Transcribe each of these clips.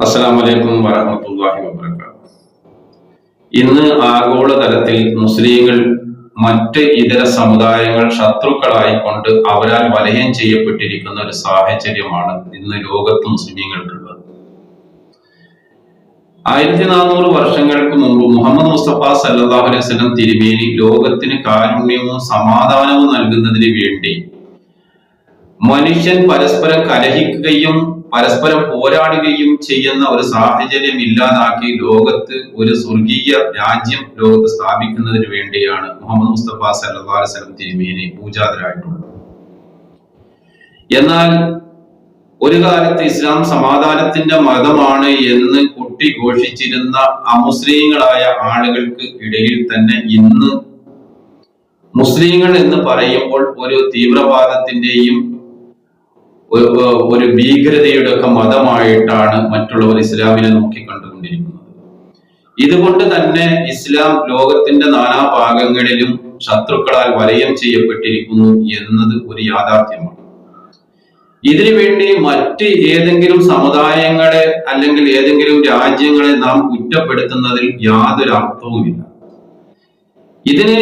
അസ്സലാം വലൈക്കും വറഹമത്തല്ലാഹി വബർക്കാത്തു ഇന്ന് ആഗോളതലത്തിൽ മുസ്ലിങ്ങൾ മറ്റ് ഇതര സമുദായങ്ങൾ ശത്രുക്കളായിക്കൊണ്ട് അവരാൽ വലയം ചെയ്യപ്പെട്ടിരിക്കുന്ന ഒരു സാഹചര്യമാണ് ഇന്ന് ലോകത്ത് മുസ്ലിങ്ങൾക്കുള്ളത് ആയിരത്തി നാനൂറ് വർഷങ്ങൾക്ക് മുമ്പ് മുഹമ്മദ് മുസ്തഫ സല്ലാഹു അലൈഹി വസല്ലം തിരുമേനി ലോകത്തിന് കാരുണ്യവും സമാധാനവും നൽകുന്നതിന് വേണ്ടി മനുഷ്യൻ പരസ്പരം കലഹിക്കുകയും പരസ്പരം പോരാടുകയും ചെയ്യുന്ന ഒരു സാഹചര്യം ഇല്ലാതാക്കി ലോകത്ത് ഒരു സ്വർഗീയ രാജ്യം ലോകത്ത് സ്ഥാപിക്കുന്നതിന് വേണ്ടിയാണ് മുഹമ്മദ് മുസ്തഫ അലൈഹി വസല്ലം തിരുമേനി പൂജാതരായിട്ടുള്ളത്. എന്നാൽ ഒരു കാലത്ത് ഇസ്ലാം സമാധാനത്തിന്റെ മതമാണ് എന്ന് കുട്ടി ഘോഷിച്ചിരുന്ന അമുസ്ലിങ്ങളായ ആളുകൾക്ക് ഇടയിൽ തന്നെ ഇന്ന് മുസ്ലിങ്ങൾ എന്ന് പറയുമ്പോൾ ഒരു തീവ്രവാദത്തിന്റെയും ഒരു ഭീകരതയുടെ ഒക്കെ മതമായിട്ടാണ് മറ്റുള്ളവർ ഇസ്ലാമിനെ നോക്കിക്കണ്ടുകൊണ്ടിരിക്കുന്നത്. ഇതുകൊണ്ട് തന്നെ ഇസ്ലാം ലോകത്തിന്റെ നാനാ ഭാഗങ്ങളിലും ശത്രുക്കളാൽ വലയം ചെയ്യപ്പെട്ടിരിക്കുന്നു എന്നത് ഒരു യാഥാർത്ഥ്യമാണ്. ഇതിനു വേണ്ടി മറ്റ് ഏതെങ്കിലും സമുദായങ്ങളെ അല്ലെങ്കിൽ ഏതെങ്കിലും രാജ്യങ്ങളെ നാം കുറ്റപ്പെടുത്തുന്നതിൽ യാതൊരു അർത്ഥവുമില്ല ഇതിന്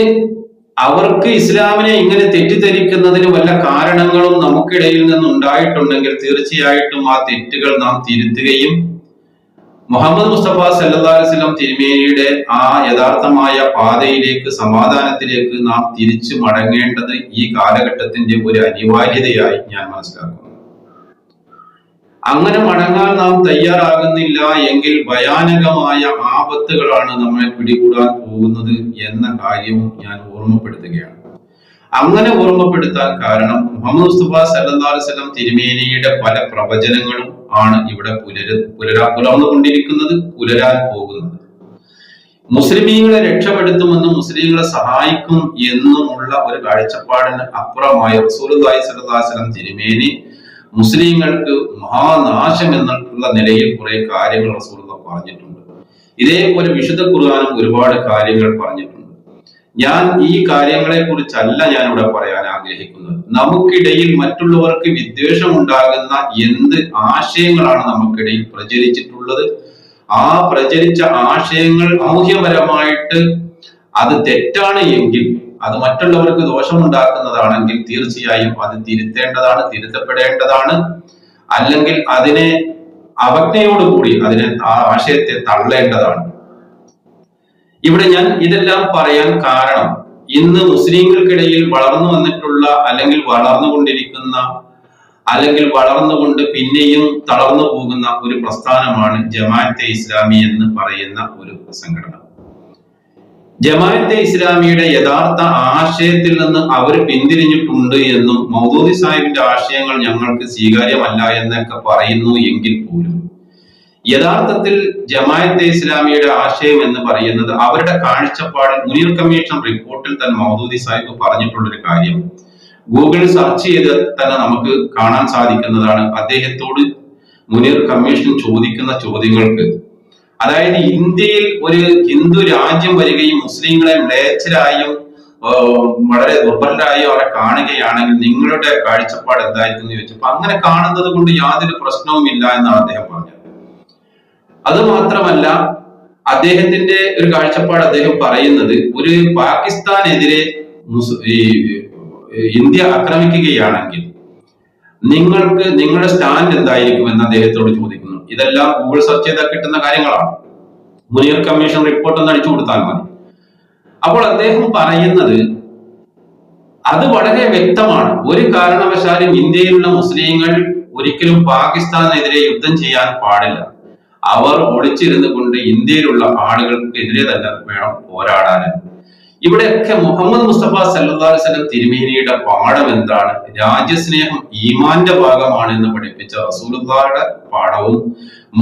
അവർക്ക് ഇസ്ലാമിനെ ഇങ്ങനെ തെറ്റിദ്ധരിക്കുന്നതിന് വല്ല കാരണങ്ങളും നമുക്കിടയിൽ നിന്ന് ഉണ്ടായിട്ടുണ്ടെങ്കിൽ തീർച്ചയായിട്ടും ആ തെറ്റുകൾ നാം തിരുത്തുകയും മുഹമ്മദ് മുസ്തഫ വസല്ലം തിരുമേനിയുടെ ആ യഥാർത്ഥമായ പാതയിലേക്ക് സമാധാനത്തിലേക്ക് നാം തിരിച്ചു മടങ്ങേണ്ടത് ഈ കാലഘട്ടത്തിന്റെ ഒരു അനിവാര്യതയായി ഞാൻ മനസ്സിലാക്കുന്നു. അങ്ങനെ മടങ്ങാൻ നാം തയ്യാറാകുന്നില്ല എങ്കിൽ ഭയാനകമായ ആപത്തുകളാണ് നമ്മളെ പിടികൂടാൻ പോകുന്നത് എന്ന കാര്യവും ഞാൻ ഓർമ്മപ്പെടുത്തുകയാണ്. അങ്ങനെ ഓർമ്മപ്പെടുത്താൻ കാരണം മുഹമ്മദ് മുസ്തഫ അലൈഹി വസല്ലം തിരുമേനിയുടെ പല പ്രവചനങ്ങളും ആണ് ഇവിടെ പുലര് പുലരാ പുലർന്നുകൊണ്ടിരിക്കുന്നത് പുലരാൻ പോകുന്നത്. മുസ്ലിമീങ്ങളെ രക്ഷപ്പെടുത്തുമെന്നും മുസ്ലിങ്ങളെ സഹായിക്കും എന്നുമുള്ള ഒരു കാഴ്ചപ്പാടിന് അപ്പുറമായി റസൂലുള്ളാഹി സല്ലാസ്ലം തിരുമേനി മുസ്ലിങ്ങൾക്ക് മഹാനാശം എന്നുള്ള നിലയിൽ കുറെ കാര്യങ്ങൾ റസൂലുള്ള പറഞ്ഞിട്ടുണ്ട്. ഇതേപോലെ വിശുദ്ധ ഖുർആാനും ഒരുപാട് കാര്യങ്ങൾ പറഞ്ഞിട്ടുണ്ട്. ഞാൻ ഈ കാര്യങ്ങളെ കുറിച്ചല്ല ഞാൻ ഇവിടെ പറയാൻ ആഗ്രഹിക്കുന്നത്. നമുക്കിടയിൽ മറ്റുള്ളവർക്ക് വിദ്വേഷം ഉണ്ടാകുന്ന എന്ത് ആശയങ്ങളാണ് നമുക്കിടയിൽ പ്രചരിച്ചിട്ടുള്ളത്? ആ പ്രചരിച്ച ആശയങ്ങൾ സാമൂഹ്യപരമായിട്ട് അത് തെറ്റാണ് എങ്കിൽ അത് മറ്റുള്ളവർക്ക് ദോഷമുണ്ടാക്കുന്നതാണെങ്കിൽ തീർച്ചയായും അത് തിരുത്തേണ്ടതാണ് തിരുത്തപ്പെടേണ്ടതാണ്. അല്ലെങ്കിൽ അതിനെ അവജ്ഞയോടുകൂടി അതിനെ ആശയത്തെ തള്ളേണ്ടതാണ്. ഇവിടെ ഞാൻ ഇതെല്ലാം പറയാൻ കാരണം ഇന്ന് മുസ്ലിങ്ങൾക്കിടയിൽ വളർന്നു വന്നിട്ടുള്ള അല്ലെങ്കിൽ വളർന്നുകൊണ്ടിരിക്കുന്ന അല്ലെങ്കിൽ വളർന്നുകൊണ്ട് പിന്നെയും തളർന്നു പോകുന്ന ഒരു പ്രസ്ഥാനമാണ് ജമാഅത്തെ ഇസ്ലാമി എന്ന് പറയുന്ന ഒരു സംഘടന ജമാഅത്തെ ഇസ്ലാമിയുടെ യഥാർത്ഥ ആശയത്തിൽ നിന്ന് അവർ പിന്തിരിഞ്ഞിട്ടുണ്ട് എന്നും മൗദൂദി സാഹിബിന്റെ ആശയങ്ങൾ ഞങ്ങൾക്ക് സ്വീകാര്യമല്ല എന്നൊക്കെ പറയുന്നു എങ്കിൽ പോലും. യഥാർത്ഥത്തിൽ ജമാഅത്തെ ഇസ്ലാമിയുടെ ആശയം എന്ന് പറയുന്നത് അവരുടെ കാഴ്ചപ്പാടിൽ മുനീർ കമ്മീഷൻ റിപ്പോർട്ടിൽ തന്നെ മൗദൂദി സാഹിബ് പറഞ്ഞിട്ടുള്ളൊരു കാര്യം. ഗൂഗിളിൽ സെർച്ച് ചെയ്ത് തന്നെ നമുക്ക് കാണാൻ സാധിക്കുന്നതാണ്. അദ്ദേഹത്തോട് മുനീർ കമ്മീഷൻ ചോദിക്കുന്ന ചോദ്യങ്ങൾക്ക് അതായത് ഇന്ത്യയിൽ ഒരു ഹിന്ദു രാജ്യം വരികയും മുസ്ലിങ്ങളെ മ്ലേച്ഛരായും വളരെ ദുർബലരായും അവരെ കാണുകയാണെങ്കിൽ നിങ്ങളുടെ കാഴ്ചപ്പാട് എന്തായിരിക്കും എന്ന് ചോദിച്ചപ്പോ അങ്ങനെ കാണുന്നത് കൊണ്ട് യാതൊരു പ്രശ്നവും ഇല്ല എന്നാണ് അദ്ദേഹം പറഞ്ഞത്. അത് മാത്രമല്ല അദ്ദേഹത്തിന്റെ ഒരു കാഴ്ചപ്പാട് അദ്ദേഹം പറയുന്നത് ഒരു പാകിസ്ഥാനെതിരെ ഇന്ത്യ ആക്രമിക്കുകയാണെങ്കിൽ നിങ്ങൾക്ക് നിങ്ങളുടെ സ്റ്റാൻഡ് എന്തായിരിക്കും എന്ന് അദ്ദേഹത്തോട് ചോദിക്കുന്നു ഇതെല്ലാം ഗൂഗിൾ സെർച്ച് ചെയ്താൽ കിട്ടുന്ന കാര്യങ്ങളാണ്. മുനീർ കമ്മീഷൻ റിപ്പോർട്ട് ഒന്ന് അടിച്ചു കൊടുത്താൽ മതി. അപ്പോൾ അദ്ദേഹം പറയുന്നത് അത് വളരെ വ്യക്തമാണ്. ഒരു കാരണവശാലും ഇന്ത്യയിലുള്ള മുസ്ലിങ്ങൾ ഒരിക്കലും പാകിസ്ഥാനെതിരെ യുദ്ധം ചെയ്യാൻ പാടില്ല. അവർ ഒളിച്ചിരുന്നു കൊണ്ട് ഇന്ത്യയിലുള്ള ആളുകൾക്കെതിരെ തന്നെ വേണം പോരാടാൻ ഇവിടെയൊക്കെ മുഹമ്മദ് മുസ്തഫ വസല്ലം തിരുമേനിയുടെ പാഠം എന്താണ്? രാജ്യസ്നേഹം ഈമാന്റെ ഭാഗമാണ് എന്ന് പഠിപ്പിച്ച റസൂലുള്ളാഹിയുടെ പാഠവും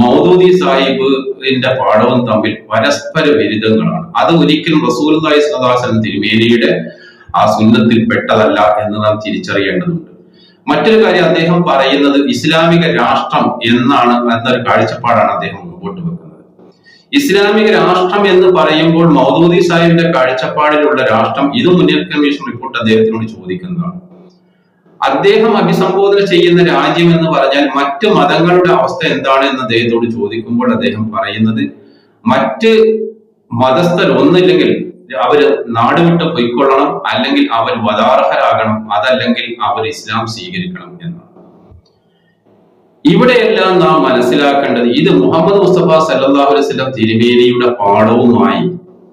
മൗദൂദി സാഹിബിന്റെ പാഠവും തമ്മിൽ പരസ്പര വിരുദ്ധങ്ങളാണ് അത് ഒരിക്കലും റസൂലുള്ളാഹി സല്ലല്ലാഹു അലൈഹി വസല്ലം തിരുമേനിയുടെ ആ സുന്നത്തിൽ പെട്ടതല്ല എന്ന് നാം തിരിച്ചറിയേണ്ടതുണ്ട്. മറ്റൊരു കാര്യം അദ്ദേഹം പറയുന്നത് ഇസ്ലാമിക രാഷ്ട്രം എന്നാണ് എന്നൊരു കാഴ്ചപ്പാടാണ് അദ്ദേഹം മുമ്പോട്ട് വെക്കുന്നത്. ഇസ്ലാമിക രാഷ്ട്രം എന്ന് പറയുമ്പോൾ മൗദൂദി സാഹിബിന്റെ കാഴ്ചപ്പാടിലുള്ള രാഷ്ട്രം ഇത് മുന്നേറ്റ കമ്മീഷൻ റിപ്പോർട്ട് അദ്ദേഹത്തിനോട് ചോദിക്കുന്നതാണ്. അദ്ദേഹം അഭിസംബോധന ചെയ്യുന്ന രാജ്യം എന്ന് പറഞ്ഞാൽ മറ്റ് മതങ്ങളുടെ അവസ്ഥ എന്താണ് എന്ന് അദ്ദേഹത്തോട് ചോദിക്കുമ്പോൾ അദ്ദേഹം പറയുന്നത് മറ്റ് മതസ്ഥർ ഒന്നില്ലെങ്കിൽ അവർ നാടുവിട്ട് പൊയ്ക്കൊള്ളണം അല്ലെങ്കിൽ അവർ വധാർഹരാകണം അതല്ലെങ്കിൽ അവർ ഇസ്ലാം സ്വീകരിക്കണം എന്നാണ്. ഇവിടെയെല്ലാം നാം മനസ്സിലാക്കേണ്ടത് ഇത് മുഹമ്മദ് മുസ്തഫ വസല്ലം തിരുമേനിയുടെ പാഠവുമായി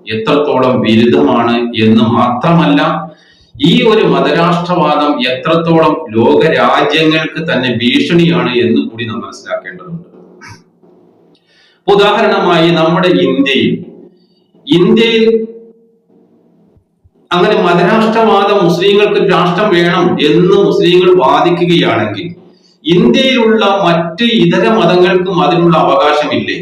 എത്രത്തോളം ബിരുദമാണ് എന്ന് മാത്രമല്ല ഈ ഒരു മതരാഷ്ട്രവാദം എത്രത്തോളം ലോക രാജ്യങ്ങൾക്ക് തന്നെ ഭീഷണിയാണ് എന്ന് കൂടി നാം മനസ്സിലാക്കേണ്ടതുണ്ട്. ഉദാഹരണമായി നമ്മുടെ ഇന്ത്യയിൽ ഇന്ത്യയിൽ അങ്ങനെ മതരാഷ്ട്രവാദം മുസ്ലിങ്ങൾക്ക് രാഷ്ട്രം വേണം എന്ന് മുസ്ലിങ്ങൾ വാദിക്കുകയാണെങ്കിൽ ഇന്ത്യയിലുള്ള മറ്റ് ഇതര മതങ്ങൾക്കും അതിനുള്ള അവകാശമില്ലേ?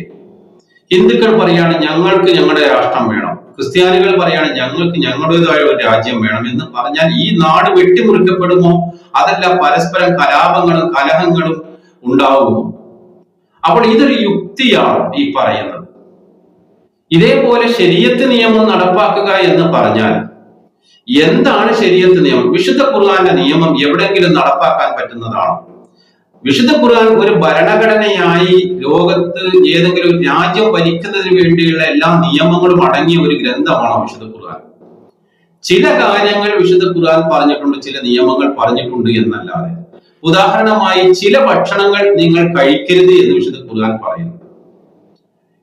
ഹിന്ദുക്കൾ പറയാണ് ഞങ്ങൾക്ക് ഞങ്ങളുടെ രാഷ്ട്രം വേണം. ക്രിസ്ത്യാനികൾ പറയാണ് ഞങ്ങൾക്ക് ഞങ്ങളുടേതായ ഒരു രാജ്യം വേണം എന്ന് പറഞ്ഞാൽ ഈ നാട് വെട്ടിമുറിക്കപ്പെടുമോ? അതല്ല പരസ്പരം കലാപങ്ങളും കലഹങ്ങളും ഉണ്ടാവുമോ? അപ്പോൾ ഇതൊരു യുക്തിയാണ് ഈ പറയുന്നത്. ഇതേപോലെ ശരീരത്ത് നിയമം നടപ്പാക്കുക എന്ന് പറഞ്ഞാൽ എന്താണ് ശരീരത്ത് നിയമം? വിശുദ്ധ ഖുർആന്റെ നിയമം എവിടെയെങ്കിലും നടപ്പാക്കാൻ പറ്റുന്നതാണോ? വിശുദ്ധ ഖുർആൻ ഒരു ഭരണഘടനയായി ലോകത്ത് ഏതെങ്കിലും രാജ്യം ഭരിക്കുന്നതിന് വേണ്ടിയുള്ള എല്ലാ നിയമങ്ങളും അടങ്ങിയ ഒരു ഗ്രന്ഥമാണ് വിശുദ്ധ ഖുർആൻ? ചില കാര്യങ്ങൾ വിശുദ്ധ ഖുർആൻ പറഞ്ഞിട്ടുണ്ട് ചില നിയമങ്ങൾ പറഞ്ഞിട്ടുണ്ട് എന്നല്ലാതെ. ഉദാഹരണമായി ചില ഭക്ഷണങ്ങൾ നിങ്ങൾ കഴിക്കരുത് എന്ന് വിശുദ്ധ ഖുർആൻ പറയുന്നു.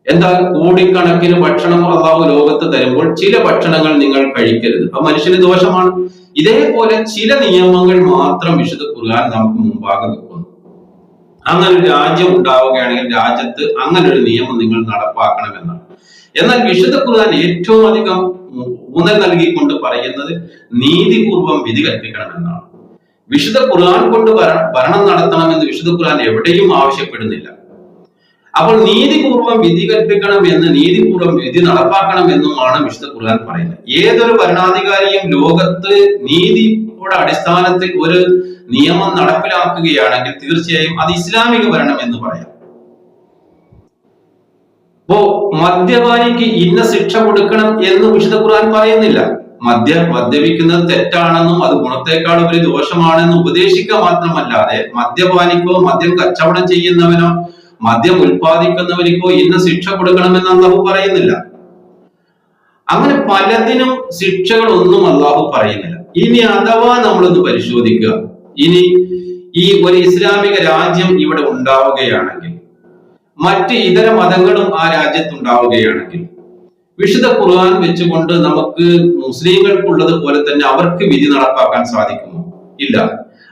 എന്നാൽ കോടിക്കണക്കിന് ഭക്ഷണം അള്ളാഹു ലോകത്ത് തരുമ്പോൾ ചില ഭക്ഷണങ്ങൾ നിങ്ങൾ കഴിക്കരുത്. അപ്പൊ മനുഷ്യന് ദോഷമാണ്. ഇതേപോലെ ചില നിയമങ്ങൾ മാത്രം വിശുദ്ധ ഖുർആൻ നമുക്ക് മുമ്പാകെ വെക്കുന്നു അങ്ങനെ ഒരു രാജ്യം ഉണ്ടാവുകയാണെങ്കിൽ രാജ്യത്ത് അങ്ങനെ ഒരു നിയമം നിങ്ങൾ നടപ്പാക്കണമെന്നാണ്. എന്നാൽ വിശുദ്ധ ഖുർആൻ ഏറ്റവും അധികം ഊന്നൽ നൽകിക്കൊണ്ട് പറയുന്നത് നീതിപൂർവം വിധി കൽപ്പിക്കണമെന്നാണ് വിശുദ്ധ ഖുർആൻ കൊണ്ട് ഭര- ഭരണം നടത്തണമെന്ന് വിശുദ്ധ ഖുർആൻ എവിടെയും ആവശ്യപ്പെടുന്നില്ല. അപ്പോൾ നീതിപൂർവം വിധി കൽപ്പിക്കണം എന്ന് നീതിപൂർവം വിധി നടപ്പാക്കണം എന്നുമാണ് വിശുദ്ധ ഖുർആൻ പറയുന്നത്. ഏതൊരു ഭരണാധികാരിയും ലോകത്ത് നീതിയുടെ അടിസ്ഥാനത്തിൽ ഒരു നിയമം നടപ്പിലാക്കുകയാണെങ്കിൽ തീർച്ചയായും അത് ഇസ്ലാമിക ഭരണം എന്ന് പറയാം. അപ്പോ മദ്യപാനിക്ക് ഇന്ന ശിക്ഷ കൊടുക്കണം എന്ന് വിശുദ്ധ ഖുർആൻ പറയുന്നില്ല. മദ്യ മദ്യപിക്കുന്നത് തെറ്റാണെന്നും അത് ഗുണത്തെക്കാൾ ഒരു ദോഷമാണെന്നും ഉപദേശിക്കുക മാത്രമല്ലാതെ മദ്യപാനിക്കോ മദ്യം കച്ചവടം ചെയ്യുന്നവനോ മദ്യം ഉൽപ്പാദിക്കുന്നവനിക്കോ ഇന്ന ശിക്ഷ കൊടുക്കണമെന്ന് അള്ളാഹു പറയുന്നില്ല. അങ്ങനെ പലതിനും ശിക്ഷകളൊന്നും അള്ളാഹു പറയുന്നില്ല. ഇനി അഥവാ നമ്മളൊന്ന് പരിശോധിക്കുക. ഇനി ഈ ഒരു ഇസ്ലാമിക രാജ്യം ഇവിടെ ഉണ്ടാവുകയാണെങ്കിൽ മറ്റ് ഇതര മതങ്ങളും ആ രാജ്യത്ത് ഉണ്ടാവുകയാണെങ്കിൽ വിശുദ്ധ ഖുർആൻ വെച്ചുകൊണ്ട് നമുക്ക് മുസ്ലിങ്ങൾക്കുള്ളത് പോലെ തന്നെ അവർക്ക് വിധി നടപ്പാക്കാൻ സാധിക്കുമോ? ഇല്ല.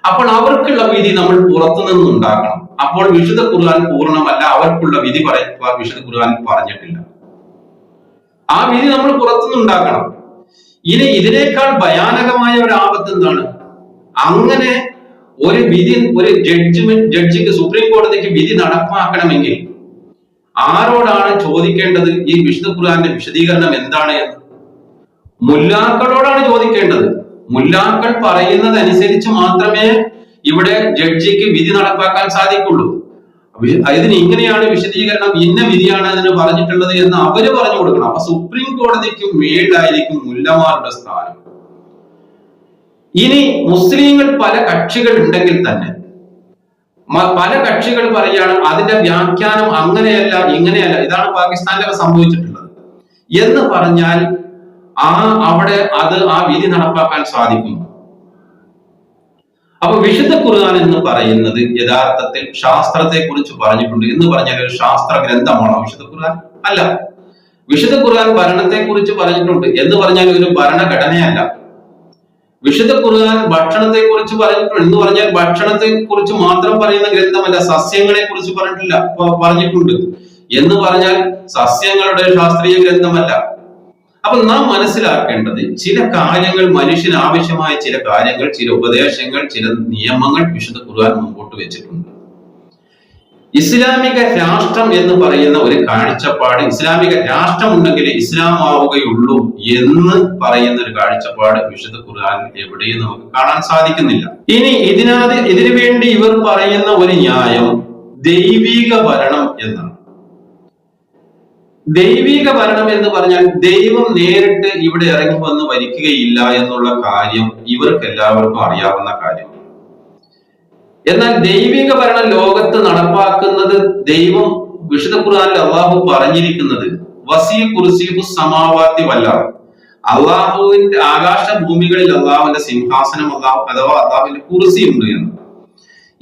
അപ്പോൾ അവർക്കുള്ള വിധി നമ്മൾ പുറത്തുനിന്ന് ഉണ്ടാക്കണം അപ്പോൾ വിശുദ്ധ ഖുർആൻ പൂർണമല്ല അവർക്കുള്ള വിധി പറ വിശുദ്ധ ഖുർആൻ പറഞ്ഞിട്ടില്ല. ആ വിധി നമ്മൾ പുറത്തുനിന്ന് ഉണ്ടാക്കണം ഇനി ഇതിനേക്കാൾ ഭയാനകമായ ഒരു ആപത്ത് എന്താണ്? അങ്ങനെ ഒരു വിധി ഒരു ജഡ്ജ്മെന്റ് ജഡ്ജിക്ക് സുപ്രീം കോടതിക്ക് വിധി നടപ്പാക്കണമെങ്കിൽ ആരോടാണ് ചോദിക്കേണ്ടത്? ഈ വിശുദ്ധ ഖുർആന്റെ വിശദീകരണം എന്താണ് എന്ന്. മുല്ലാക്കളോടാണ് ചോദിക്കേണ്ടത്. മുല്ലാക്കൾ പറയുന്നത് അനുസരിച്ച് മാത്രമേ ഇവിടെ ജഡ്ജിക്ക് വിധി നടപ്പാക്കാൻ സാധിക്കുള്ളൂ. ഇതിന് ഇങ്ങനെയാണ് വിശദീകരണം ഇന്ന വിധിയാണ് അതിന് പറഞ്ഞിട്ടുള്ളത് എന്ന് അവർ പറഞ്ഞു കൊടുക്കണം. അപ്പൊ സുപ്രീം കോടതിക്ക് മേളിലായിരിക്കും മുല്ലമാരുടെ സ്ഥാനം. ഇനി മുസ്ലിങ്ങൾ പല കക്ഷികൾ ഉണ്ടെങ്കിൽ തന്നെ പല കക്ഷികൾ പറയാണ് അതിന്റെ വ്യാഖ്യാനം അങ്ങനെയല്ല ഇങ്ങനെയല്ല ഇതാണ് പാകിസ്ഥാനിലൊക്കെ സംഭവിച്ചിട്ടുള്ളത് എന്ന് പറഞ്ഞാൽ ആ അവിടെ അത് ആ വിധി നടപ്പാക്കാൻ സാധിക്കും. അപ്പൊ വിശുദ്ധ ഖുർആൻ എന്ന് പറയുന്നത് യഥാർത്ഥത്തിൽ ശാസ്ത്രത്തെ കുറിച്ച് പറഞ്ഞിട്ടുണ്ട് എന്ന് പറഞ്ഞാൽ ഒരു ശാസ്ത്ര ഗ്രന്ഥമാണോ വിശുദ്ധ ഖുർആൻ? അല്ല. വിശുദ്ധ ഖുർആൻ ഭരണത്തെ കുറിച്ച് പറഞ്ഞിട്ടുണ്ട് എന്ന് പറഞ്ഞാൽ ഒരു ഭരണഘടനയല്ല. വിശുദ്ധ ഖുർആൻ ഭക്ഷണത്തെ കുറിച്ച് പറഞ്ഞിട്ടുണ്ട് എന്ന് പറഞ്ഞാൽ ഭക്ഷണത്തെ കുറിച്ച് മാത്രം പറയുന്ന ഗ്രന്ഥമല്ല സസ്യങ്ങളെ കുറിച്ച് പറഞ്ഞിട്ടില്ല പറഞ്ഞിട്ടുണ്ട്. എന്ന് പറഞ്ഞാൽ സസ്യങ്ങളുടെ ശാസ്ത്രീയ ഗ്രന്ഥമല്ല. അപ്പൊ നാം മനസ്സിലാക്കേണ്ടത് ചില കാര്യങ്ങൾ മനുഷ്യന് ആവശ്യമായ ചില കാര്യങ്ങൾ ചില ഉപദേശങ്ങൾ ചില നിയമങ്ങൾ വിശുദ്ധ ഖുർആൻ മുമ്പോട്ട് വെച്ചിട്ടുണ്ട്. ഇസ്ലാമിക രാഷ്ട്രം എന്ന് പറയുന്ന ഒരു കാഴ്ചപ്പാട് ഇസ്ലാമിക രാഷ്ട്രം ഉണ്ടെങ്കിൽ ഇസ്ലാം ആവുകയുള്ളൂ എന്ന് പറയുന്ന ഒരു കാഴ്ചപ്പാട് വിശുദ്ധ ഖുർആനിൽ എവിടെയും നമുക്ക് കാണാൻ സാധിക്കുന്നില്ല. ഇനി ഇതിനകത്ത് ഇതിനു വേണ്ടി ഇവർ പറയുന്ന ഒരു ന്യായം ദൈവിക ഭരണം എന്നാണ്. ദൈവിക ഭരണം എന്ന് പറഞ്ഞാൽ ദൈവം നേരിട്ട് ഇവിടെ ഇറങ്ങി വന്ന് ഭരിക്കുകയില്ല എന്നുള്ള കാര്യം ഇവർക്ക് എല്ലാവർക്കും അറിയാവുന്ന കാര്യമാണ് എന്നാൽ ദൈവിക ഭരണം ലോകത്ത് നടപ്പാക്കുന്നത് ദൈവം വിശുദ്ധ ഖുർആനിൽ അള്ളാഹു പറഞ്ഞിരിക്കുന്നത് സമാവാത്തി വല്ല. അള്ളാഹുവിന്റെ ആകാശ ഭൂമികളിൽ അള്ളാഹുവിന്റെ സിംഹാസനം അള്ളാഹു അഥവാ അള്ളാഹുവിന്റെ കുർസി ഉണ്ട് എന്ന്.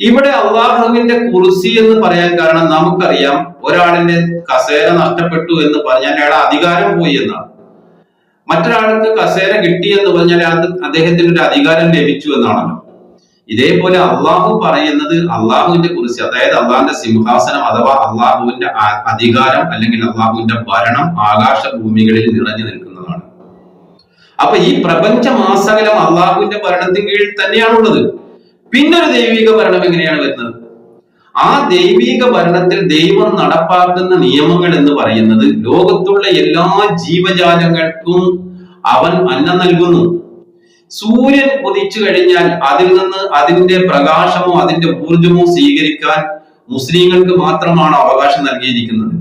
ഇവിടെ അള്ളാഹുവിന്റെ കുർസി എന്ന് പറയാൻ കാരണം നമുക്കറിയാം ഒരാളിന്റെ കസേര നഷ്ടപ്പെട്ടു എന്ന് പറഞ്ഞാൽ അയാളെ അധികാരം പോയി എന്നാണ്. മറ്റൊരാൾക്ക് കസേര കിട്ടി എന്ന് പറഞ്ഞാൽ അത് അദ്ദേഹത്തിന് ഒരു അധികാരം ലഭിച്ചു എന്നാണല്ലോ. ഇതേപോലെ അള്ളാഹു പറയുന്നത് അള്ളാഹുവിന്റെ കുറിച്ച് അതായത് അള്ളാഹിന്റെ സിംഹാസനം അഥവാ അള്ളാഹുവിന്റെ അധികാരം അല്ലെങ്കിൽ അള്ളാഹുവിന്റെ ഭരണം ആകാശ ഭൂമികളിൽ നിറഞ്ഞു നിൽക്കുന്നതാണ്. അപ്പൊ ഈ പ്രപഞ്ചമാസകലം അള്ളാഹുവിന്റെ ഭരണത്തിന് കീഴിൽ തന്നെയാണുള്ളത്. പിന്നൊരു ദൈവിക ഭരണം എങ്ങനെയാണ് വരുന്നത്? ആ ദൈവിക ഭരണത്തിൽ ദൈവം നടപ്പാക്കുന്ന നിയമങ്ങൾ എന്ന് പറയുന്നത് ലോകത്തുള്ള എല്ലാ ജീവജാലങ്ങൾക്കും അവൻ അന്നം നൽകുന്നു. സൂര്യൻ ഉദിച്ചു കഴിഞ്ഞാൽ അതിൽ നിന്ന് അതിന്റെ പ്രകാശമോ അതിന്റെ ഊർജമോ സ്വീകരിക്കാൻ മുസ്ലിങ്ങൾക്ക് മാത്രമാണ് അവകാശം നൽകിയിരിക്കുന്നത്.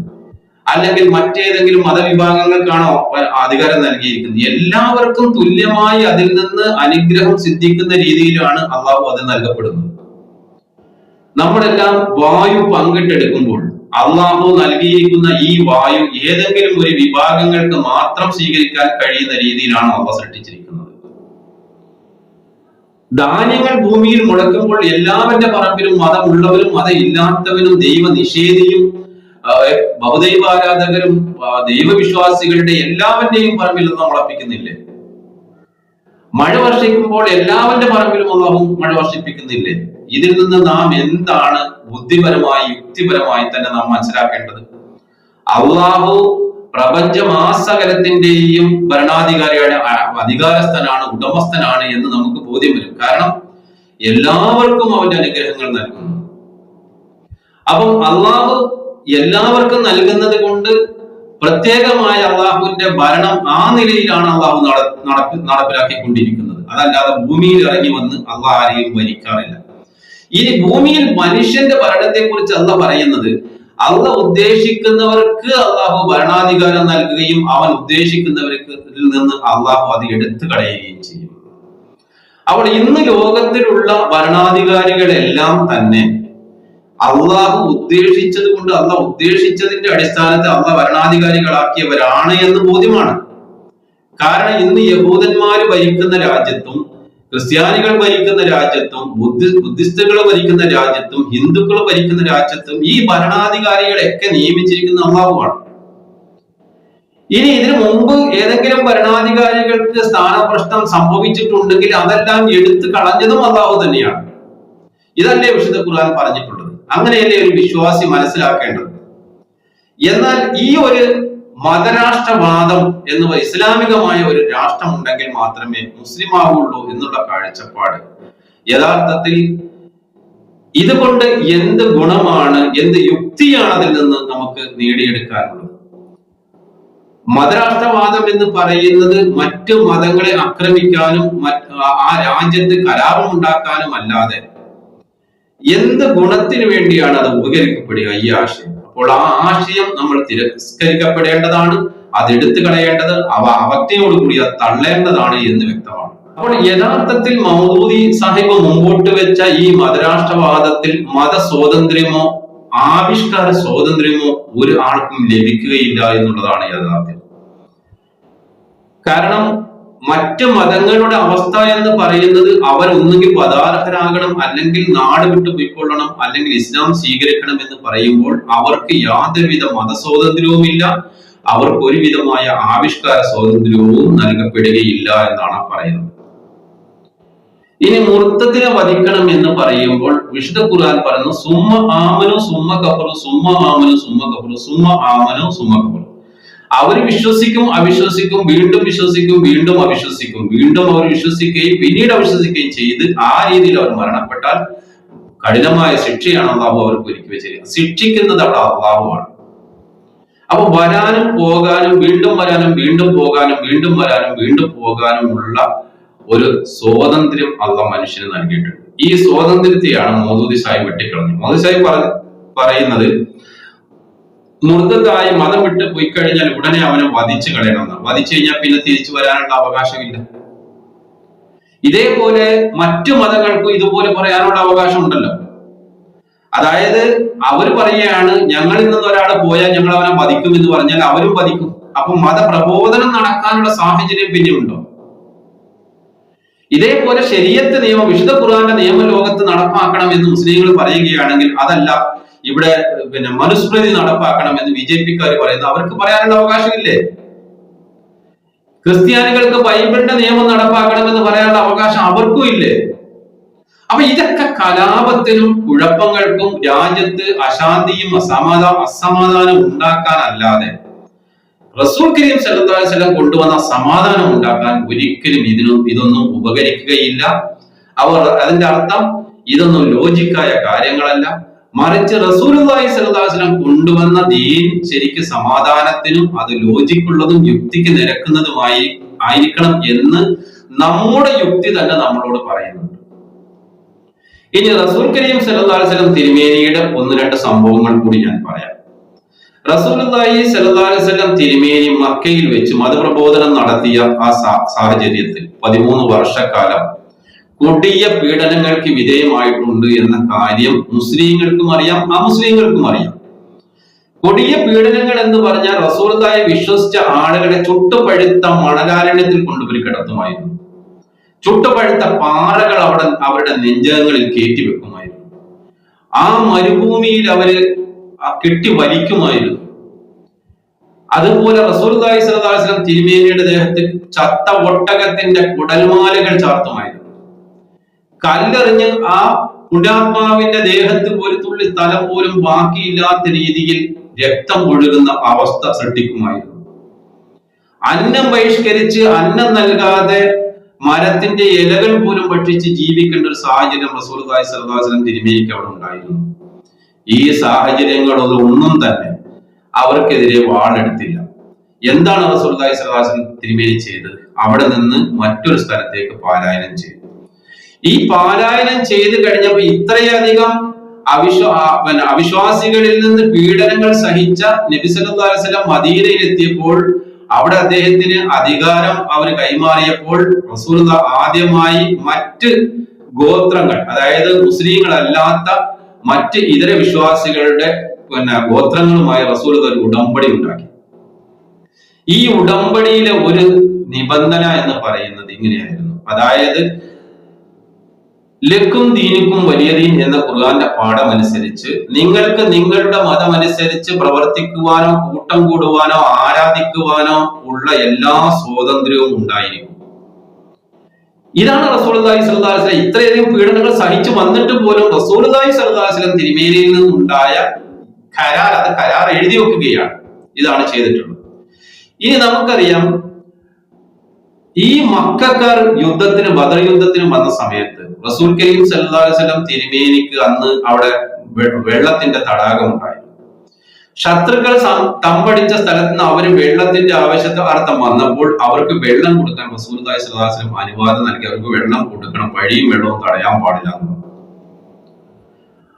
അല്ലെങ്കിൽ മറ്റേതെങ്കിലും മതവിഭാഗങ്ങൾക്കാണോ അധികാരം നൽകിയിരിക്കുന്നത്. എല്ലാവർക്കും തുല്യമായി അതിൽ നിന്ന് അനുഗ്രഹം സിദ്ധിക്കുന്ന രീതിയിലാണ് അള്ളാഹു അത് നൽകപ്പെടുന്നത്. നമ്മളെല്ലാം വായു പങ്കിട്ടെടുക്കുമ്പോൾ അള്ളാഹു നൽകിയിരിക്കുന്ന ഈ വായു ഏതെങ്കിലും ഒരു വിഭാഗങ്ങൾക്ക് മാത്രം സ്വീകരിക്കാൻ കഴിയുന്ന രീതിയിലാണ് അള്ളാഹ് സൃഷ്ടിച്ചിരിക്കുന്നത്. ധാന്യങ്ങൾ ഭൂമിയിൽ മുഴക്കുമ്പോൾ എല്ലാവരുടെ പറമ്പിലും മതമുള്ളവരും മതമില്ലാത്തവരും ദൈവ നിഷേധിയും ബഹുദൈവാരാധകരും ദൈവവിശ്വാസികളുടെ എല്ലാവരുടെയും പറമ്പിൽ ഒന്ന് മുളപ്പിക്കുന്നില്ലേ മഴ വർഷിക്കുമ്പോൾ എല്ലാവരുടെ പറമ്പിലും അള്ളാഹു മഴ വർഷിപ്പിക്കുന്നില്ലേ? ഇതിൽ നിന്ന് നാം എന്താണ് ബുദ്ധിപരമായി യുക്തിപരമായി തന്നെ നാം മനസ്സിലാക്കേണ്ടത്? അള്ളാഹു പ്രപഞ്ചമാസകലത്തിന്റെയും ഭരണാധികാരിയുടെ അധികാരസ്ഥനാണ് ഉടമസ്ഥനാണ് എന്ന് നമുക്ക് ബോധ്യം വരും. കാരണം എല്ലാവർക്കും അവന്റെ അനുഗ്രഹങ്ങൾ നൽകുന്നു. അപ്പം അള്ളാഹു എല്ലാവർക്കും നൽകുന്നത് കൊണ്ട് പ്രത്യേകമായ അള്ളാഹുവിന്റെ ഭരണം ആ നിലയിലാണ് അള്ളാഹു നട- നടപ്പി- നടപ്പിലാക്കിക്കൊണ്ടിരിക്കുന്നത്. അതല്ലാതെ ഭൂമിയിൽ ഇറങ്ങി വന്ന് അള്ളാഹ് ആരെയും ഭരിക്കാറില്ല. ഇനി ഭൂമിയിൽ മനുഷ്യന്റെ ഭരണത്തെ കുറിച്ച് അല്ല പറയുന്നത് അള്ള ഉദ്ദേശിക്കുന്നവർക്ക് അള്ളാഹു ഭരണാധികാരം നൽകുകയും അവൻ ഉദ്ദേശിക്കുന്നവർക്ക് ഇതിൽ നിന്ന് അള്ളാഹു അത് എടുത്തു കളയുകയും ചെയ്യും. അപ്പോൾ ഇന്ന് ലോകത്തിലുള്ള ഭരണാധികാരികളെല്ലാം തന്നെ അള്ളാഹു ഉദ്ദേശിച്ചത് കൊണ്ട് അള്ളാഹ് ഉദ്ദേശിച്ചതിന്റെ അടിസ്ഥാനത്തിൽ അള്ളാഹ് ഭരണാധികാരികളാക്കിയവരാണ് എന്ന് ബോധ്യമാണ്. കാരണം ഇന്ന് യഹൂദന്മാര് ഭരിക്കുന്ന രാജ്യത്തും ക്രിസ്ത്യാനികൾ ഭരിക്കുന്ന രാജ്യത്തും ബുദ്ധി ബുദ്ധിസ്റ്റുകൾ ഭരിക്കുന്ന രാജ്യത്തും ഹിന്ദുക്കൾ ഭരിക്കുന്ന രാജ്യത്തും ഈ ഭരണാധികാരികളെയൊക്കെ നിയമിച്ചിരിക്കുന്ന അള്ളാഹുവാണ്. ഇനി ഇതിനു മുമ്പ് ഏതെങ്കിലും ഭരണാധികാരികൾക്ക് സ്ഥാനപ്രശ്നം സംഭവിച്ചിട്ടുണ്ടെങ്കിൽ അതെല്ലാം എടുത്തു കളഞ്ഞതും അള്ളാഹു തന്നെയാണ്. ഇതല്ലേ വിശുദ്ധ ഖുർആൻ പറഞ്ഞിട്ടുള്ളത്. അങ്ങനെയല്ലേ ഒരു വിശ്വാസി മനസ്സിലാക്കേണ്ടത്? എന്നാൽ ഈ ഒരു മതരാഷ്ട്രവാദം എന്ന് ഇസ്ലാമികമായ ഒരു രാഷ്ട്രം ഉണ്ടെങ്കിൽ മാത്രമേ മുസ്ലിം ആവുള്ളൂ എന്നുള്ള കാഴ്ചപ്പാട്. യഥാർത്ഥത്തിൽ ഇതുകൊണ്ട് എന്ത് ഗുണമാണ് എന്ത് യുക്തിയാണ് അതിൽ നിന്ന് നമുക്ക് നേടിയെടുക്കാനുള്ളത്? മതരാഷ്ട്രവാദം എന്ന് പറയുന്നത് മറ്റു മതങ്ങളെ ആക്രമിക്കാനും ആ രാജ്യത്ത് കലാപം ഉണ്ടാക്കാനും അല്ലാതെ എന്ത് ഗുണത്തിന് വേണ്ടിയാണ് അത് ഉപകരിക്കപ്പെടുക ഈ ആശയം? അപ്പോൾ ആ ആശയം നമ്മൾ തിരസ്കരിക്കപ്പെടേണ്ടതാണ് അത് എടുത്തു കളയേണ്ടത് അവ അവജ്ഞയോടുകൂടി അത് തള്ളേണ്ടതാണ് എന്ന് വ്യക്തമാണ്. അപ്പോൾ യഥാർത്ഥത്തിൽ മൗദൂദി സാഹിബ് മുമ്പോട്ട് വെച്ച ഈ മതരാഷ്ട്രവാദത്തിൽ മത സ്വാതന്ത്ര്യമോ ആവിഷ്കാര സ്വാതന്ത്ര്യമോ ഒരു ആൾക്കും ലഭിക്കുകയില്ല എന്നുള്ളതാണ് യാഥാർത്ഥ്യം കാരണം മറ്റ് മതങ്ങളുടെ അവസ്ഥ എന്ന് പറയുന്നത് അവർ ഒന്നുകിൽ പദാർഹരാകണം അല്ലെങ്കിൽ നാട് വിട്ടു പോയിക്കൊള്ളണം അല്ലെങ്കിൽ ഇസ്ലാം സ്വീകരിക്കണം എന്ന് പറയുമ്പോൾ അവർക്ക് യാതൊരുവിധ മതസ്വാതന്ത്ര്യവുമില്ല. അവർക്ക് ഒരുവിധമായ ആവിഷ്കാര സ്വാതന്ത്ര്യവും നൽകപ്പെടുകയില്ല എന്നാണ് പറയുന്നത്. ഇനി മുർത്തത്തിനെ വധിക്കണം എന്ന് പറയുമ്പോൾ വിശുദ്ധ ഖുർആൻ പറയുന്നു സുമ്മ ആമനു സുമ്മ കഫറു സുമ്മ ആമനു സുമ്മ കഫറു സുമ്മ ആമനു സുമ്മ കഫറു. അവർ വിശ്വസിക്കും അവിശ്വസിക്കും വീണ്ടും വിശ്വസിക്കും വീണ്ടും അവിശ്വസിക്കും. വീണ്ടും അവർ വിശ്വസിക്കുകയും പിന്നീട് അവിശ്വസിക്കുകയും ചെയ്ത് ആ രീതിയിൽ അവർ മരണപ്പെട്ടാൽ കഠിനമായ ശിക്ഷയാണ് അള്ളാഹു അവർക്ക് ഒരുക്കി വെച്ചിരിക്കുന്നത്. ശിക്ഷിക്കുന്നത് അവിടെ അള്ളാഹുവാണ്. അപ്പൊ വരാനും പോകാനും വീണ്ടും വരാനും വീണ്ടും പോകാനും വീണ്ടും വരാനും വീണ്ടും പോകാനുമുള്ള ഒരു സ്വാതന്ത്ര്യം അള്ള മനുഷ്യന് നൽകിയിട്ടുണ്ട്. ഈ സ്വാതന്ത്ര്യത്തെയാണ് മോദൂദി സാഹിബ് വെട്ടിക്കളഞ്ഞത്. മോദി സാഹിബ് പറ പറയുന്നത് മുർദ്ദത്തായി മതം വിട്ട് പോയി കഴിഞ്ഞാൽ ഉടനെ അവനെ വധിച്ചു കളയണമെന്ന് വധിച്ചു കഴിഞ്ഞാൽ പിന്നെ തിരിച്ചു വരാനുള്ള അവകാശമില്ല. ഇതേപോലെ മറ്റു മതങ്ങൾക്കും ഇതുപോലെ പറയാനുള്ള അവകാശം ഉണ്ടല്ലോ അതായത് അവർ പറയുകയാണ് ഞങ്ങളിൽ നിന്ന് ഒരാൾ പോയാൽ ഞങ്ങൾ അവനെ വധിക്കും എന്ന് പറഞ്ഞാൽ അവരും വധിക്കും. അപ്പൊ മതപ്രബോധനം നടക്കാനുള്ള സാഹചര്യം പിന്നെ ഉണ്ടോ? ഇതേപോലെ ശരീരത്തെ നിയമം വിശുദ്ധ ഖുർആന്റെ നിയമ ലോകത്ത് നടപ്പാക്കണം എന്ന് മുസ്ലിങ്ങൾ പറയുകയാണെങ്കിൽ അതല്ല ഇവിടെ പിന്നെ മനുസ്മൃതി നടപ്പാക്കണം എന്ന് ബി ജെ പിക്കാർ പറയുന്നു. അവർക്ക് പറയാനുള്ള അവകാശമില്ലേ? ക്രിസ്ത്യാനികൾക്ക് ബൈബിളിന്റെ നിയമം നടപ്പാക്കണമെന്ന് പറയാനുള്ള അവകാശം അവർക്കും ഇല്ലേ? അപ്പൊ ഇതൊക്കെ കലാപത്തിനും കുഴപ്പങ്ങൾക്കും രാജ്യത്ത് അശാന്തിയും അസമാധാന അസമാധാനം ഉണ്ടാക്കാനല്ലാതെ റസൂൽ കരീം വസല്ലം കൊണ്ടുവന്ന സമാധാനം ഉണ്ടാക്കാൻ ഒരിക്കലും ഇതിനും ഇതൊന്നും ഉപകരിക്കുകയില്ല. അവർ അതിന്റെ അർത്ഥം ഇതൊന്നും ലോജിക്കായ കാര്യങ്ങളല്ല. മറിച്ച് അലൈഹി വസല്ലം കൊണ്ടുവന്ന ദീൻ ശരിക്ക് സമാധാനത്തിനും അത് ലോജിക്കുള്ളതും യുക്തിക്ക് നിരക്കുന്നതുമായി ആയിരിക്കണം എന്ന് നമ്മുടെ യുക്തി തന്നെ നമ്മളോട് പറയുന്നുണ്ട്. ഇനി റസൂൽ കരീം വസല്ലം തിരുമേനിയുടെ ഒന്ന് രണ്ട് സംഭവങ്ങൾ കൂടി ഞാൻ പറയാം. റസൂലി വസല്ലം തിരുമേനി മക്കയിൽ വെച്ച് മതപ്രബോധനം നടത്തിയ ആ സാഹചര്യത്തിൽ പതിമൂന്ന് വർഷക്കാലം കൊടിയ പീഡനങ്ങൾക്ക് വിധേയമായിട്ടുണ്ട് എന്ന കാര്യം മുസ്ലിങ്ങൾക്കും അറിയാം അമുസ്ലിങ്ങൾക്കും അറിയാം. കൊടിയ പീഡനങ്ങൾ എന്ന് പറഞ്ഞാൽ റസൂലുള്ളാഹി വിശ്വസിച്ച ആളുകളെ ചുട്ടുപഴുത്ത മണലാരണ്യത്തിൽ കൊണ്ടുപോയി കിടത്തുമായിരുന്നു. ചുട്ടുപഴുത്ത പാറകൾ അവിടെ അവരുടെ നെഞ്ചകങ്ങളിൽ കയറ്റി വെക്കുമായിരുന്നു. ആ മരുഭൂമിയിൽ അവർ കെട്ടി വലിക്കുമായിരുന്നു. അതുപോലെ റസൂർദായി സലദാസ്ലം തിരുമേനിയുടെ ദേഹത്തിൽ ചത്ത ഒട്ടകത്തിന്റെ കുടൽമാലകൾ ചാർത്തുമായിരുന്നു. കല്ലെറിഞ്ഞ് ആ പുണ്യാത്മാവിന്റെ ദേഹത്ത് ഒരു തുള്ളി സ്ഥലം പോലും ബാക്കിയില്ലാത്ത രീതിയിൽ രക്തം ഒഴുകുന്ന അവസ്ഥ സൃഷ്ടിക്കുമായിരുന്നു. അന്നം ബഹിഷ്കരിച്ച് അന്നം നൽകാതെ മരത്തിന്റെ ഇലകൾ പോലും ഭക്ഷിച്ച് ജീവിക്കേണ്ട ഒരു സാഹചര്യം റസൂൽദായി സർദാസനം തിരുമേനിക്ക് അവിടെ ഉണ്ടായിരുന്നു. ഈ സാഹചര്യങ്ങളൊന്നും തന്നെ അവർക്കെതിരെ വാളെടുത്തില്ല. എന്താണ് റസൂൽദായി സലദാസൻ തിരുമേനി ചെയ്തത്? അവിടെ നിന്ന് മറ്റൊരു സ്ഥലത്തേക്ക് പാലായനം ചെയ്തു. ഈ പാലായനം ചെയ്ത് കഴിഞ്ഞപ്പോൾ ഇത്രയധികം അവിശ്വാ അവിശ്വാസികളിൽ നിന്ന് പീഡനങ്ങൾ സഹിച്ച നബിസലം മദീനയിലെത്തിയപ്പോൾ അവിടെ അദ്ദേഹത്തിന് അധികാരം അവർ കൈമാറിയപ്പോൾ റസൂൽ ആദ്യമായി മറ്റ് ഗോത്രങ്ങൾ അതായത് മുസ്ലിങ്ങളല്ലാത്ത മറ്റ് ഇതര വിശ്വാസികളുടെ പിന്നെ ഗോത്രങ്ങളുമായി റസൂൽ ഒരു ഉടമ്പടി ഉണ്ടാക്കി. ഈ ഉടമ്പടിയിലെ ഒരു നിബന്ധന എന്ന് പറയുന്നത് ഇങ്ങനെയായിരുന്നു. അതായത് ലക്കും ദീനിക്കും വലിയ ദീൻ എന്ന ഖുർആന്റെ പാഠം അനുസരിച്ച് നിങ്ങൾക്ക് നിങ്ങളുടെ മതം അനുസരിച്ച് പ്രവർത്തിക്കുവാനോ കൂട്ടം കൂടുവാനോ ആരാധിക്കുവാനോ ഉള്ള എല്ലാ സ്വാതന്ത്ര്യവും ഉണ്ടായിരിക്കും. ഇതാണ് റസൂൽദായി സല്ലാസ്ലം ഇത്രയധികം പീഡനങ്ങൾ സഹിച്ചു വന്നിട്ട് പോലും റസൂൽദായി സല്ലാസ്ലം തിരുമേനിയിൽ നിന്നുണ്ടായ കരാർ അത് കരാർ എഴുതി വെക്കുകയാണ്. ഇതാണ് ചെയ്തിട്ടുള്ളത്. ഇനി നമുക്കറിയാം ഈ മക്കാർ യുദ്ധത്തിന് ബദർ യുദ്ധത്തിന് വന്ന സമയത്ത് റസൂൽ കരീം സല്ലാസ്ലം തിരുമേനിക്ക് അന്ന് അവിടെ വെള്ളത്തിന്റെ തടാകം ഉണ്ടായിരുന്നു. ശത്രുക്കൾ തമ്പടിച്ച സ്ഥലത്ത് നിന്ന് അവർ വെള്ളത്തിന്റെ ആവശ്യത്താർത്ഥം വന്നപ്പോൾ അവർക്ക് വെള്ളം കൊടുക്കാൻ റസൂൽ അലൈഹി വസല്ലം അനുവാദം നൽകി. അവർക്ക് വെള്ളം കൊടുക്കണം വഴിയും വെള്ളവും തടയാൻ പാടില്ല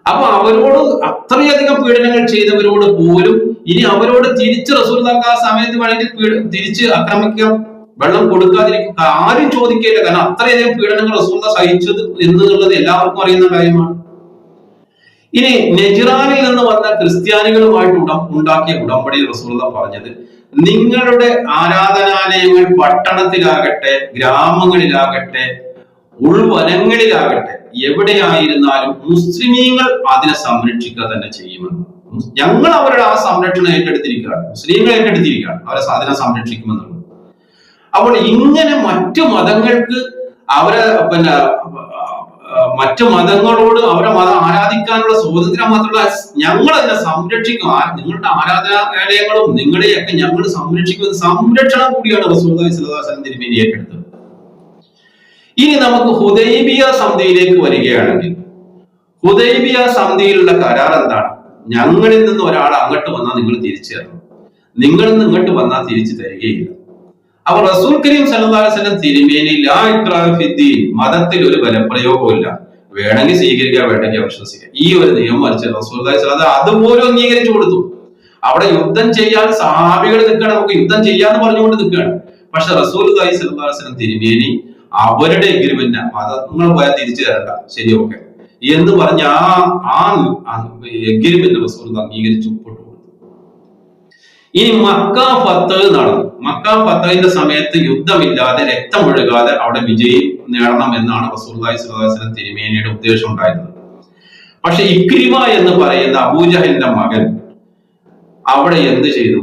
അപ്പൊ അവരോട് അത്രയധികം പീഡനങ്ങൾ ചെയ്തവരോട് പോലും ഇനി അവരോട് തിരിച്ച് റസൂൽ ആ സമയത്ത് വേണമെങ്കിൽ തിരിച്ച് ആക്രമിക്കാം. വെള്ളം കൊടുക്കാതിരിക്കും ആരും ചോദിക്കില്ല കാരണം അത്രയധികം പീഡനങ്ങൾ റസൂല സഹിച്ചത് എന്നുള്ളത് എല്ലാവർക്കും അറിയുന്ന കാര്യമാണ്. ഇനി നെജിറാനിൽ നിന്ന് വന്ന ക്രിസ്ത്യാനികളുമായിട്ട് ഉട ഉണ്ടാക്കിയ ഉടമ്പടിയിൽ റസൂല പറഞ്ഞത് നിങ്ങളുടെ ആരാധനാലയങ്ങൾ പട്ടണത്തിലാകട്ടെ ഗ്രാമങ്ങളിലാകട്ടെ ഉൾവനങ്ങളിലാകട്ടെ എവിടെയായിരുന്നാലും മുസ്ലിമീങ്ങൾ അതിനെ സംരക്ഷിക്കുക തന്നെ ചെയ്യുമെന്ന്. ഞങ്ങൾ അവരുടെ ആ സംരക്ഷണം ഏറ്റെടുത്തിരിക്കുകയാണ്. മുസ്ലിങ്ങൾ ഏറ്റെടുത്തിരിക്കുകയാണ്. അവരെ അതിനെ സംരക്ഷിക്കുമെന്നുള്ളത്. അപ്പോൾ ഇങ്ങനെ മറ്റു മതങ്ങൾക്ക് അവരെ പിന്നെ മറ്റു മതങ്ങളോട് അവരെ മതം ആരാധിക്കാനുള്ള സ്വാതന്ത്ര്യം മാത്രമല്ല ഞങ്ങൾ അതിനെ സംരക്ഷിക്കും. നിങ്ങളുടെ ആരാധനാലയങ്ങളും നിങ്ങളെയൊക്കെ ഞങ്ങൾ സംരക്ഷിക്കുന്ന സംരക്ഷണം കൂടിയാണ് സലഹുലം തിരുമേനി ഏറ്റെടുത്തത്. ഇനി നമുക്ക് ഹുദൈബിയ സന്ധിയിലേക്ക് വരികയാണെങ്കിൽ ഹുദൈബിയ സന്ധിയിലുള്ള കരാർ എന്താണ്? ഞങ്ങളിൽ നിന്ന് ഒരാൾ അങ്ങോട്ട് വന്നാൽ നിങ്ങൾ തിരിച്ചു തരണം നിങ്ങളിൽ നിന്ന് ഇങ്ങോട്ട് വന്നാൽ തിരിച്ചു തരികയില്ല. അപ്പൊ റസൂൽ കരീം വസല്ലം തിരുമേനി മതത്തിൽ ഒരു ബലപ്രയോഗവുമില്ല. വേണമെങ്കിൽ സ്വീകരിക്കുക വേണമെങ്കിൽ അവിശ്വസിക്കുക ഈ ഒരു നിയമം വരച്ച റസൂൽ അത് അതുപോലും അംഗീകരിച്ചു കൊടുത്തു. അവിടെ യുദ്ധം ചെയ്യാൻ സഹാബികൾ നിൽക്കണം നമുക്ക് യുദ്ധം ചെയ്യാന്ന് പറഞ്ഞുകൊണ്ട് നിൽക്കുകയാണ്. പക്ഷെ റസൂൽ അലൈഹി വസല്ലം തിരുമേനി അവരുടെ എഗ്രിമെന്റ് മതങ്ങൾ പോയാൽ തിരിച്ചു തരണ്ട. ശരി ഓക്കെ. എന്ന് പറഞ്ഞ ആ ആ എഗ്രിമെന്റ് റസൂൽ അംഗീകരിച്ചു ഇനി മക്ക ഫത്ത് നടന്നു. മക്ക ഫത്തഹിന്റെ സമയത്ത് യുദ്ധമില്ലാതെ രക്തമൊഴുകാതെ അവിടെ വിജയം നേടണം എന്നാണ് റസൂർലായി സുഹാസനം തിരുമേനിയുടെ ഉദ്ദേശം ഉണ്ടായിരുന്നത്. പക്ഷെ ഇക്രിമ എന്ന് പറയുന്ന അബൂജഹലിന്റെ മകൻ അവിടെ എന്ത് ചെയ്തു?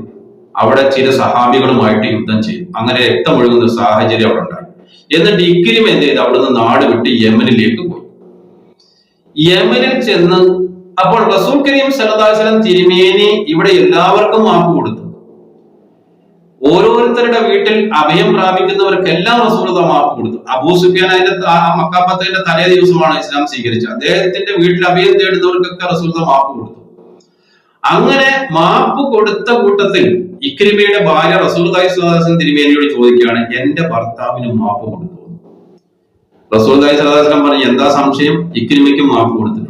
അവിടെ ചില സഹാബികളുമായിട്ട് യുദ്ധം ചെയ്തു. അങ്ങനെ രക്തമൊഴുകുന്ന സാഹചര്യം അവിടെ ഉണ്ടായി. എന്നിട്ട് ഇക്രിമ എന്ത് ചെയ്തു? അവിടുന്ന് നാട് വിട്ട് യമനിലേക്ക് പോയി. യമനിൽ ചെന്ന് അപ്പോൾ റസൂൽ കരീം സലതാസ്ലം തിരുമേനി ഇവിടെ എല്ലാവർക്കും മാപ്പ് കൊടുത്തു. ഓരോരുത്തരുടെ വീട്ടിൽ അഭയം പ്രാപിക്കുന്നവർക്കെല്ലാം റസൂലത മാപ്പ് കൊടുത്തു. അബൂ സുഫിയാൻ അതിന്റെ മക്കാപ്പത്തിന്റെ തലേ ദിവസമാണ് ഇസ്ലാം സ്വീകരിച്ചത്. അദ്ദേഹത്തിന്റെ വീട്ടിൽ അഭയം തേടുന്നവർക്കൊക്കെ റസൂലത മാപ്പ് കൊടുത്തു. അങ്ങനെ മാപ്പ് കൊടുത്ത കൂട്ടത്തിൽ ഇക്രിമയുടെ ഭാര്യ റസൂൽദായി സുഹാസൻ തിരുമേനിയോട് ചോദിക്കുകയാണ് എന്റെ ഭർത്താവിന് മാപ്പ് കൊടുത്തു? റസൂൽദായി സുഹാസനം പറഞ്ഞു എന്താ സംശയം? ഇക്രിമയ്ക്കും മാപ്പ് കൊടുത്തിട്ടുണ്ട്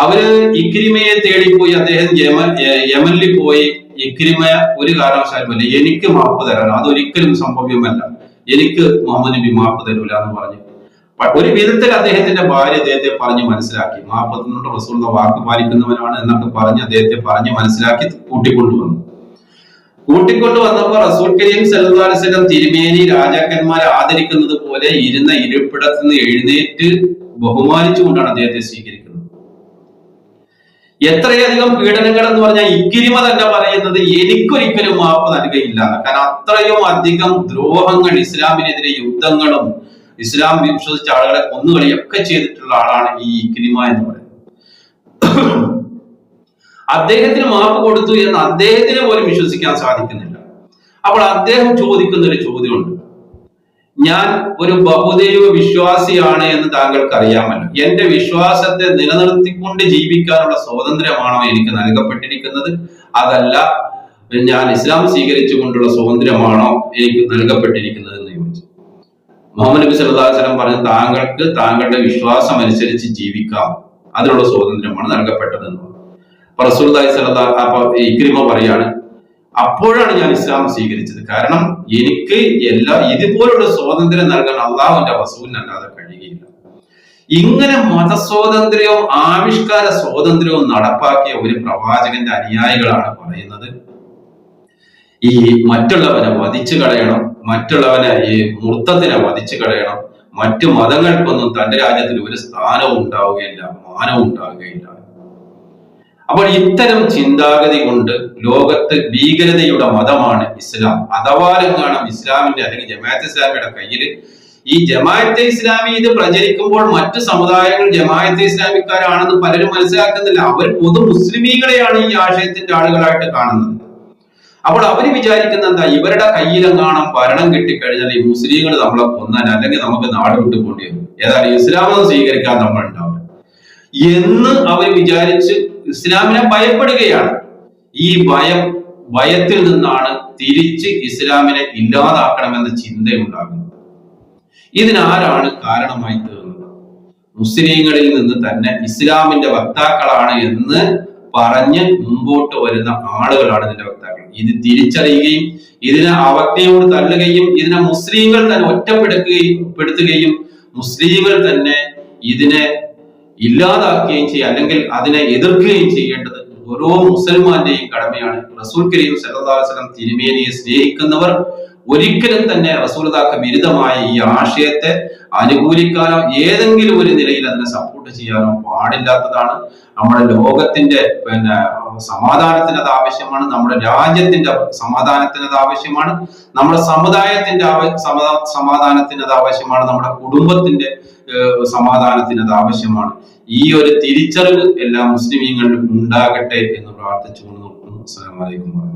അവർ ഇക്രിമയെ തേടിപ്പോയി അദ്ദേഹം യമൻ യമനിൽ പോയി. ഇക്രിമ ഒരു കാരണവശാലും അല്ല എനിക്ക് മാപ്പ് തരാനോ അതൊരിക്കലും സംഭവ്യമല്ല. എനിക്ക് മുഹമ്മദ് നബി മാപ്പ് തരൂല എന്ന് പറഞ്ഞു. ഒരു വിധത്തിൽ അദ്ദേഹത്തിന്റെ ഭാര്യ അദ്ദേഹത്തെ പറഞ്ഞ് മനസ്സിലാക്കി. മാപ്പത്തിനോട് തന്നുകൊണ്ട് വാക്ക് പാലിക്കുന്നവനാണ് എന്നൊക്കെ പറഞ്ഞ് അദ്ദേഹത്തെ പറഞ്ഞ് മനസ്സിലാക്കി കൂട്ടിക്കൊണ്ടുവന്നു. കൂട്ടിക്കൊണ്ടു വന്നപ്പോൾ റസൂൽ കരീം സല്ലാസ്ലം തിരുമേനി രാജാക്കന്മാരെ ആദരിക്കുന്നത് പോലെ ഇരുന്ന ഇരിപ്പിടത്ത് നിന്ന് എഴുന്നേറ്റ് ബഹുമാനിച്ചുകൊണ്ടാണ് അദ്ദേഹത്തെ സ്വീകരിക്കുന്നത്. എത്രയധികം പീഡനങ്ങൾ എന്ന് പറഞ്ഞാൽ ഇക്കിരിമ തന്നെ പറയുന്നത് എനിക്കൊരിക്കലും മാപ്പ് നൽകുകയില്ല കാരണം അത്രയും അധികം ദ്രോഹങ്ങൾ ഇസ്ലാമിനെതിരെ യുദ്ധങ്ങളും ഇസ്ലാം വിശ്വസിച്ച ആളുകളെ കൊന്നുകളിയൊക്കെ ചെയ്തിട്ടുള്ള ആളാണ് ഈ ഇക്കിരിമ എന്ന് പറയുന്നത്. അദ്ദേഹത്തിന് മാപ്പ് കൊടുത്തു എന്ന് അദ്ദേഹത്തിന് പോലും വിശ്വസിക്കാൻ സാധിക്കുന്നില്ല. അപ്പോൾ അദ്ദേഹം ചോദിക്കുന്ന ഒരു ചോദ്യമുണ്ട്. ഞാൻ ഒരു ബഹുദൈവ വിശ്വാസിയാണ് എന്ന് താങ്കൾക്ക് അറിയാമല്ലോ എന്റെ വിശ്വാസത്തെ നിലനിർത്തിക്കൊണ്ട് ജീവിക്കാനുള്ള സ്വാതന്ത്ര്യമാണോ എനിക്ക് നൽകപ്പെട്ടിരിക്കുന്നത്? അതല്ല ഞാൻ ഇസ്ലാം സ്വീകരിച്ചുകൊണ്ടുള്ള സ്വാതന്ത്ര്യമാണോ എനിക്ക് നൽകപ്പെട്ടിരിക്കുന്നത് എന്ന് ചോദിച്ചു. മുഹമ്മദ് നബി സല്ലാസ്ലം പറഞ്ഞു താങ്കൾക്ക് താങ്കളുടെ വിശ്വാസം അനുസരിച്ച് ജീവിക്കാം. അതിനുള്ള സ്വാതന്ത്ര്യമാണ് നൽകപ്പെട്ടതെന്ന് പറഞ്ഞു. അപ്പൊ അലൈഹി ഇക്രിമ പറയാണ് അപ്പോഴാണ് ഞാൻ ഇസ്ലാം സ്വീകരിച്ചത്. കാരണം എനിക്ക് എല്ലാ ഇതുപോലുള്ള സ്വാതന്ത്ര്യം നൽകാൻ അള്ളാഹുവിന്റെ വസൂലിനല്ലാതെ കഴിയുകയില്ല. ഇങ്ങനെ മതസ്വാതന്ത്ര്യവും ആവിഷ്കാര സ്വാതന്ത്ര്യവും നടപ്പാക്കിയ ഒരു പ്രവാചകന്റെ അനുയായികളാണ് പറയുന്നത്. ഈ മറ്റുള്ളവനെ വധിച്ചു കളയണം മറ്റുള്ളവനെ ഈ മുർത്തത്തിനെ വധിച്ചു കളയണം മറ്റു മതങ്ങൾക്കൊന്നും തന്റെ രാജ്യത്തിൽ ഒരു സ്ഥാനവും ഉണ്ടാവുകയില്ല മാനവും ഉണ്ടാവുകയില്ല. അപ്പോൾ ഇത്തരം ചിന്താഗതി കൊണ്ട് ലോകത്ത് ഭീകരതയുടെ മതമാണ് ഇസ്ലാം. അഥവാ എന്താണ് ഇസ്ലാമിന്റെ അല്ലെങ്കിൽ ജമാഅത്ത് ഇസ്ലാമിയുടെ കയ്യിൽ ഈ ജമാഅത്തെ ഇസ്ലാമി ഇത് പ്രചരിക്കുമ്പോൾ മറ്റു സമുദായങ്ങൾ ജമാഅത്തെ ഇസ്ലാമിക്കാരാണെന്ന് പലരും മനസ്സിലാക്കുന്നില്ല. അവർ പൊതു മുസ്ലിമീകളെയാണ് ഈ ആശയത്തിന്റെ ആളുകളായിട്ട് കാണുന്നത്. അപ്പോൾ അവർ വിചാരിക്കുന്ന എന്താ? ഇവരുടെ കയ്യിലെങ്ങാണം ഭരണം കിട്ടിക്കഴിഞ്ഞാൽ ഈ മുസ്ലിങ്ങൾ നമ്മളെ കൊന്നാൻ അല്ലെങ്കിൽ നമുക്ക് നാട് വിട്ടു പോണ്ടി വരും. ഏതായാലും ഇസ്ലാമം സ്വീകരിക്കാൻ നമ്മൾ ഉണ്ടാവും എന്ന് അവർ വിചാരിച്ച് ഇസ്ലാമിനെ ഭയപ്പെടുകയാണ്. ഈ ഭയം ഭയത്തിൽ നിന്നാണ് തിരിച്ച് ഇസ്ലാമിനെ ഇല്ലാതാക്കണമെന്ന ചിന്തയുണ്ടാകുന്നത്. ഇതിനാരാണ് കാരണമായി തീർന്നത്? മുസ്ലിങ്ങളിൽ നിന്ന് തന്നെ ഇസ്ലാമിന്റെ വക്താക്കളാണ് എന്ന് പറഞ്ഞ് മുമ്പോട്ട് വരുന്ന ആളുകളാണ് ഇതിന്റെ വക്താക്കൾ. ഇത് തിരിച്ചറിയുകയും ഇതിനെ അവജ്ഞയോട് തള്ളുകയും ഇതിനെ മുസ്ലിങ്ങൾ തന്നെ ഒറ്റപ്പെടുക്കുകയും പെടുത്തുകയും മുസ്ലിങ്ങൾ തന്നെ ഇതിനെ ഇല്ലാതാക്കുകയും ചെയ്യുക അല്ലെങ്കിൽ അതിനെ എതിർക്കുകയും ചെയ്യേണ്ടത് ഓരോ മുസൽമാന്റെയും കടമയാണ്. റസൂൽ കരീം സല്ലാസ്ലം തിരുമേനിയെ സ്നേഹിക്കുന്നവർ ഒരിക്കലും തന്നെ റസൂൽദാക്ക് വിരുദ്ധമായ ഈ ആശയത്തെ അനുകൂലിക്കാനോ ഏതെങ്കിലും ഒരു നിലയിൽ അതിനെ സപ്പോർട്ട് ചെയ്യാനോ പാടില്ലാത്തതാണ് നമ്മുടെ ലോകത്തിന്റെ പിന്നെ സമാധാനത്തിന് അത് ആവശ്യമാണ് നമ്മുടെ രാജ്യത്തിന്റെ സമാധാനത്തിന് അത് ആവശ്യമാണ് നമ്മുടെ സമുദായത്തിന്റെ സമാധാനത്തിന് അത് ആവശ്യമാണ് നമ്മുടെ കുടുംബത്തിന്റെ സമാധാനത്തിന് അത് ആവശ്യമാണ്. ഈ ഒരു തിരിച്ചറിവ് എല്ലാ മുസ്ലിമീങ്ങളിലും ഉണ്ടാകട്ടെ എന്ന് പ്രാർത്ഥിച്ചുകൊണ്ട് നിർത്തുന്നു. അസ്സാം വാഹമത്തുള്ള